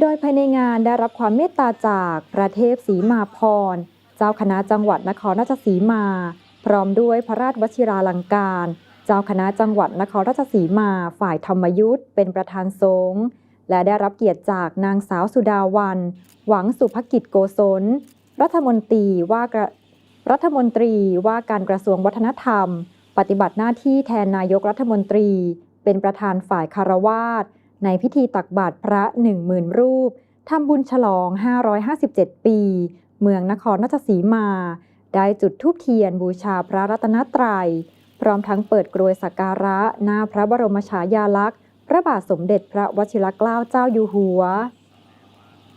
โดยภายในงานได้รับความเมตตาจากพระเทพศรีมาพร เจ้าคณะจังหวัดนครราชสีมา พร้อมด้วยพระราชวชิราลังการ เจ้าคณะจังหวัดนครราชสีมาฝ่ายธรรมยุทธ์เป็นประธานสงฆ์และได้รับเกียรติจากนางสาวสุดาวัน หวังสุภกิจโกศล รัฐมนตรีว่ารัฐมนตรีว่าการกระทรวงวัฒนธรรม ปฏิบัติหน้าที่แทนนายกรัฐมนตรี เป็นประธานฝ่ายคารวาส ในพิธีตักบาตรพระหนึ่งหมื่นรูปทำบุญฉลอง 557 ปี เมืองนครราชสีมา ได้จุดธูปเทียนบูชาพระรัตนตรัย พร้อมทั้งเปิดกรวยสักการะหน้าพระบรมฉายาลักษณ์พระบาทสมเด็จพระวชิรเกล้าเจ้าอยู่หัว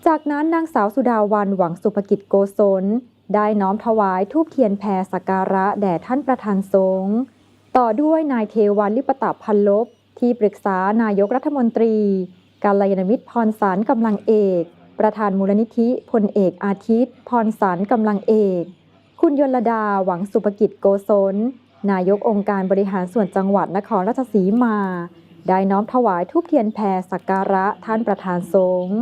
จากนั้นนางสาวสุดาวันหวังสุภกิจโกศล ได้น้อมถวายทูบเทียนแพรสักการะแด่ท่านประธานสงฆ์ ต่อด้วยนายเทวันลิปตะพันลบ ที่ปรึกษานายกรัฐมนตรีกาลยานมิตรพรสารกำลังเอก ประธานมูลนิธิพลเอกอาทิตย์ พรสารกำลังเอก คุณยลดาหวังสุภกิจโกศลนายกองค์การบริหารส่วนจังหวัดนครราชสีมา ได้น้อมถวายทูบเทียนแพรสักการะท่านประธานสงฆ์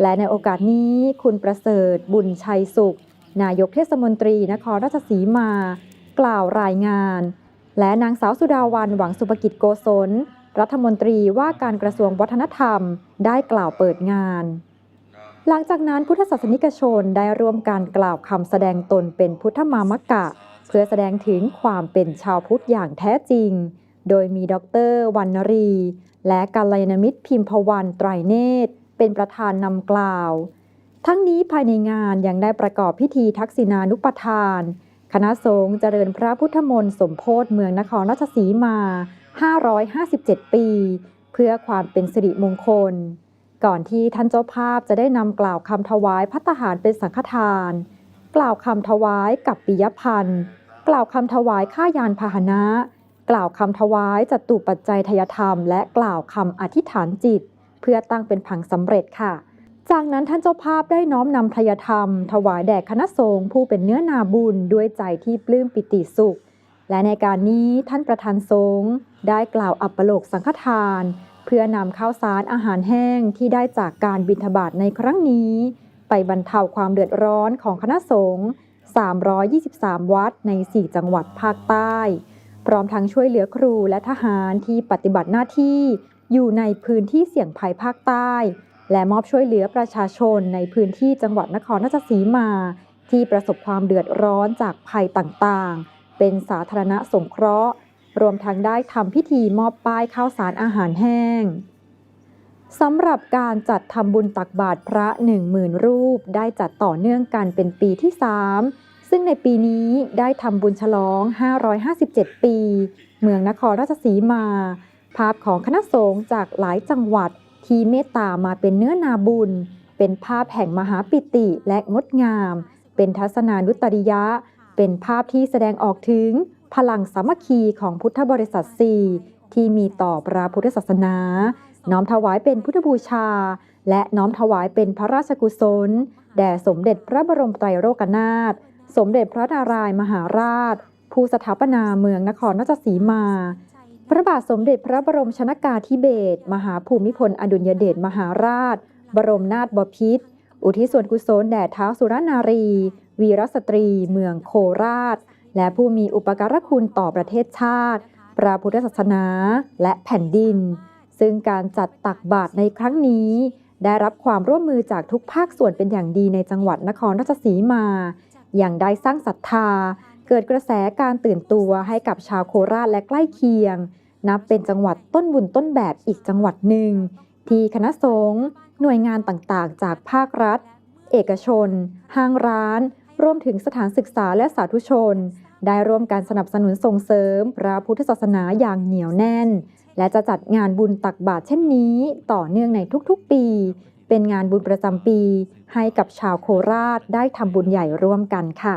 และในโอกาสนี้คุณประเสริฐ บุญชัยสุข นายกเทศมนตรีนครราชสีมา กล่าวรายงาน และนางสาวสุดาวันหวังสุภกิจโกศล รัฐมนตรีว่าการกระทรวงวัฒนธรรม ได้กล่าวเปิดงาน หลังจากนั้นพุทธศาสนิกชนได้ร่วมการกล่าวคำแสดงตนเป็นพุทธมามกะ เพื่อแสดงถึงความเป็นชาวพุทธอย่างแท้จริง โดยมีดรวรรณรี และกัลยาณมิตรพิมพวันไตรเนตร เป็นประธานนำกล่าว ทั้งนี้ภายในงานยังได้ประกอบพิธีทักษิณานุปทาน คณะสงฆ์เจริญพระพุทธมนต์สมโพธิเมืองนครราชสีมา 557 ปี เพื่อความเป็นสิริมงคล ก่อนที่ท่านเจ้าภาพจะได้นำกล่าวคำถวายพัตตาหารเป็นสังฆทาน กล่าวคำถวายกับปิยพันธ์ กล่าวคำถวายข้ายานพาหนะ กล่าวคำถวายจตุปัจจัยทยธรรม และกล่าวคำอธิษฐานจิต เพื่อตั้งเป็นผังสำเร็จค่ะ จากนั้นท่านเจ้าภาพได้น้อมนำทยธรรม ถวายแด่คณะสงฆ์ผู้เป็นเนื้อนาบุญด้วยใจที่ปลื้มปิติสุข และในการนี้ท่านประธานสงฆ์ได้กล่าวอัปโลกสังฆทาน เพื่อนำข้าวสารอาหารแห้งที่ได้จากการบิณฑบาตในครั้งนี้ ไปบรรเทาความเดือดร้อนของคณะสงฆ์323 วัดใน 4 จังหวัดภาคใต้ พร้อมทั้งช่วยเหลือครูและทหารที่ปฏิบัติหน้าที่อยู่ในพื้นที่เสี่ยงภัยภาคใต้ และมอบช่วยเหลือประชาชนในพื้นที่จังหวัดนครราชสีมา ที่ประสบความเดือดร้อนจากภัยต่างๆ เป็นสาธารณสงเคราะห์ รวมทั้งได้ทำพิธีมอบป้ายข้าวสารอาหารแห้งสำหรับการจัดทำบุญตักบาตรพระหนึ่งหมื่นรูป ได้จัดต่อเนื่องกันเป็นปีที่ 3 ซึ่งในปีนี้ได้ทำบุญฉลอง 557 ปี เมืองนครราชสีมา ภาพของคณะสงฆ์จากหลายจังหวัด ที่เมตตามาเป็นเนื้อนาบุญ เป็นภาพแห่งมหาปิติและงดงาม เป็นทัศนานุตริยะ เป็นภาพที่แสดงออกถึง พลังสามัคคีของพุทธบริษัทสี่ที่มีต่อพระพุทธศาสนา น้อมถวายเป็นพุทธบูชา และน้อมถวายเป็นพระราชกุศล แด่สมเด็จพระบรมไตรโลกนาถ สมเด็จพระนารายมหาราช ผู้สถาปนาเมืองนครราชสีมา พระบาทสมเด็จพระบรมชนากาธิเบศรมหาภูมิพลอดุลยเดชมหาราช บรมนาถบพิตรอุทิศส่วนกุศลแด่เท้าสุรนารี วีรสตรี เมืองโคราช และผู้มีอุปการะคุณต่อประเทศชาติ พระพุทธศาสนาและแผ่นดิน ซึ่งการจัดตักบาตรในครั้งนี้ ได้รับความร่วมมือจากทุกภาคส่วนเป็นอย่างดีในจังหวัดนครราชสีมา อย่างได้สร้างศรัทธา เกิดกระแสการตื่นตัวให้กับชาวโคราชและใกล้เคียง นับเป็นจังหวัดต้นบุญต้นแบบอีกจังหวัดหนึ่ง ที่คณะสงฆ์หน่วยงานต่างๆ จากภาครัฐ เอกชน ห้างร้าน รวมถึงสถานศึกษาและสาธุชน ได้ร่วมการสนับสนุนส่งเสริม พระพุทธศาสนาอย่างเหนียวแน่น และจะจัดงานบุญตักบาตรเช่นนี้ ต่อเนื่องในทุกๆ ปี เป็นงานบุญประจำปี ให้กับชาวโคราชได้ทำบุญใหญ่ร่วมกันค่ะ